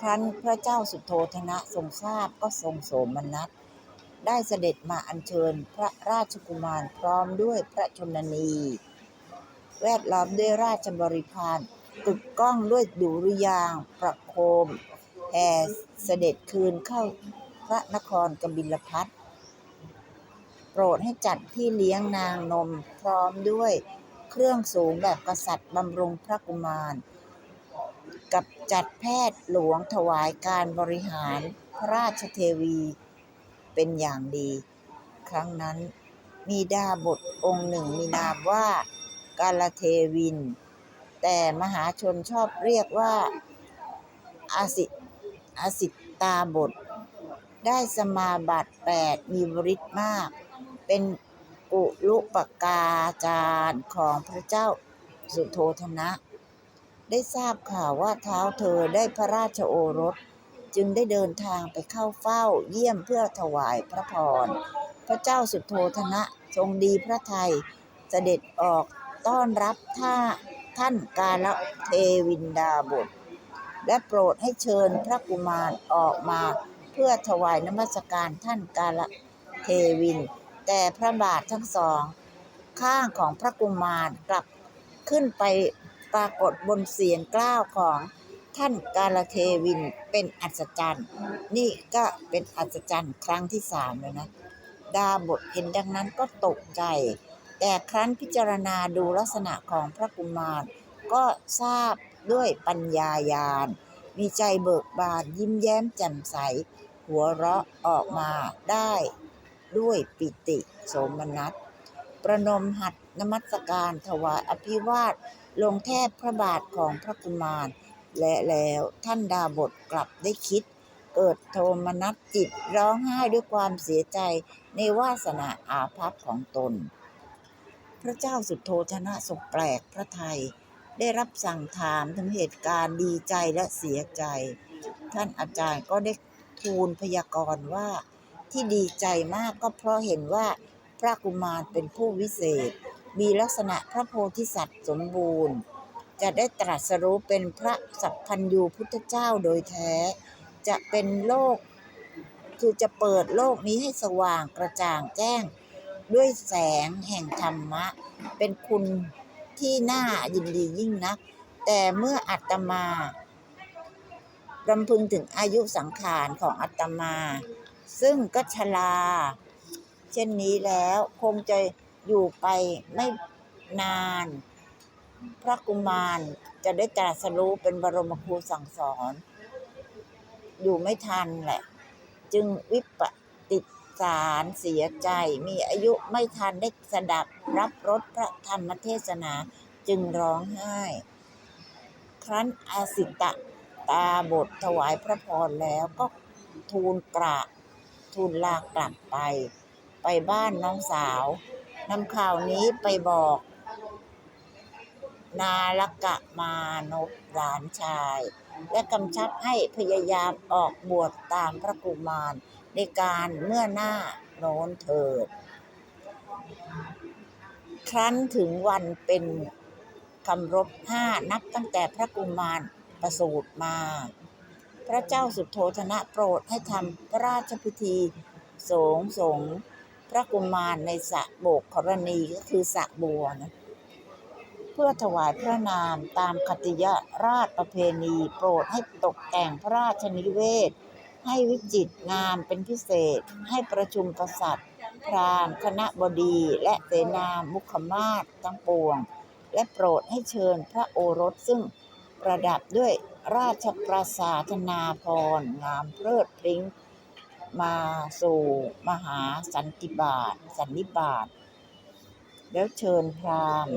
ครั้นพระเจ้าสุโธทนะทรงทราบก็ทรงโสมนัส ได้เสด็จมาอัญเชิญพระราชกุมารพร้อมด้วยพระชนนี แวดล้อมด้วยราชบริพารกึกก้องด้วยดุริยางประโคมแห่เสด็จคืนเข้าพระนครกบิลพัทโปรดให้จัดพี่เลี้ยงนางนมพร้อมด้วยเครื่องสูงแบบกษัตริย์บำรุงพระกุมาร กับจัดแพทย์หลวงถวายการบริหารพระราชเทวีเป็นอย่างดี ครั้งนั้นมีดาบทองค์หนึ่งมีนามว่ากาลเทวิน แต่มหาชนชอบเรียกว่าอาสิอาสิตาบท ได้สมาบัติแปดมีบริษมาก เป็นกุลุปกาจารย์ของพระเจ้าสุโธทนะ ได้ทราบข่าวว่าเท้าเธอได้พระราชโอรส จึงได้เดินทางไปเข้าเฝ้าเยี่ยมเพื่อถวายพระพร พระเจ้าสุโธทนะทรงดีพระทัยเสด็จออกต้อนรับท่าท่านกาลเทวินดาบทและโปรดให้เชิญพระกุมารออกมาเพื่อถวายนมัสการท่านกาลเทวิน แต่พระบาททั้งสอง ข้างของพระกุมารกลับขึ้นไป ปรากฏบนเสียงกล้าวของท่านกาลเทวินเป็นอัศจรรย์ นี่ก็เป็นอัศจรรย์ครั้งที่สามเลยนะ ดาบทเห็นดังนั้นก็ตกใจ แต่ครั้นพิจารณาดูลักษณะของพระกุมาร ก็ทราบด้วยปัญญายาณ มีใจเบิกบานยิ้มแย้มแจ่มใส หัวเราะออกมาได้ด้วยปิติโสมนัส ประนมหัดนมัสการถวายอภิวาท ลงแทบพระบาทของพระกุมาร และแล้วท่านดาบทกลับได้คิด เกิดโทมนัสจิตร้องไห้ด้วยความเสียใจในวาสนาอาภัพของตน พระเจ้าสุดโธทนะทรงแปลกพระไทย ได้รับสั่งถามถึงเหตุการณ์ดีใจและเสียใจ ท่านอาจารย์ก็ได้ทูลพยากรณ์ว่าที่ดีใจมากก็เพราะเห็นว่าพระกุมารเป็นผู้วิเศษ มีลักษณะพระโพธิสัตว์สมบูรณ์ จะได้ตรัสรู้เป็นพระสัพพัญญูพุทธเจ้าโดยแท้ จะเป็นโลก คือจะเปิดโลกนี้ให้สว่างกระจ่างแจ้ง ด้วยแสงแห่งธรรมะ เป็นคุณที่น่ายินดียิ่งนัก แต่เมื่ออัตมารำพึงถึงอายุสังขารของอัตมา ซึ่งก็ชราเช่นนี้แล้วคงจะ อยู่ไปไม่นาน พระกุมารจะได้ตรัสรู้เป็นบรมครูสั่งสอน อยู่ไม่ทันแหละ จึงวิปติสารเสียใจ มีอายุไม่ทันได้สดับรับรสพระธรรมเทศนาจึงร้องไห้ ครั้นอาสิตะตาบทถวายพระพรแล้วก็ทูลกราทูลลากลับไป ไปบ้านน้องสาว นำข่าวนี้ไปบอก นาลกะมานพหลานชาย และกำชับให้พยายามออกบวชตามพระกุมารในการเมื่อหน้าโน้นเถิด ครั้นถึงวันเป็นคำรบห้านับตั้งแต่พระกุมารประสูติมา พระเจ้าสุโธทนะโปรดให้ทำพระราชพิธีสงสงฆ์ พระกุมารในสระโบกกรณีก็คือสระบัวนะเพื่อถวายพระนามตามคติยราชประเพณีโปรดให้ตกแต่งพระราชนิเวศ ให้วิจิตรงามเป็นพิเศษ ให้ประชุมกษัตริย์ พราหมณ์คณะบดีและเสนามุขมาศทั้งปวง และโปรดให้เชิญพระโอรสซึ่งประดับด้วยราชประสาทนาพรงามเพลิดพริ้ง มาสู่มหาสันติบาตสันนิบาตแล้วเชิญพราหมณ์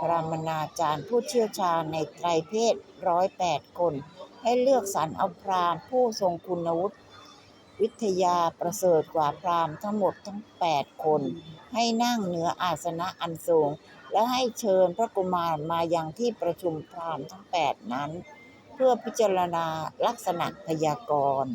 พรามนาจารย์ผู้เชี่ยวชาญในไตรเพศร้อยแปดคน ให้เลือกสรรเอาพรามผู้ทรงคุณวุฒิวิทยาประเสริฐกว่าพรามทั้งหมดทั้งแปดคน ให้นั่งเหนืออาสนะอันสูง และให้เชิญพระกุมารมายังที่ประชุมพรามทั้งแปดนั้น เพื่อพิจารณาลักษณะพยากรณ์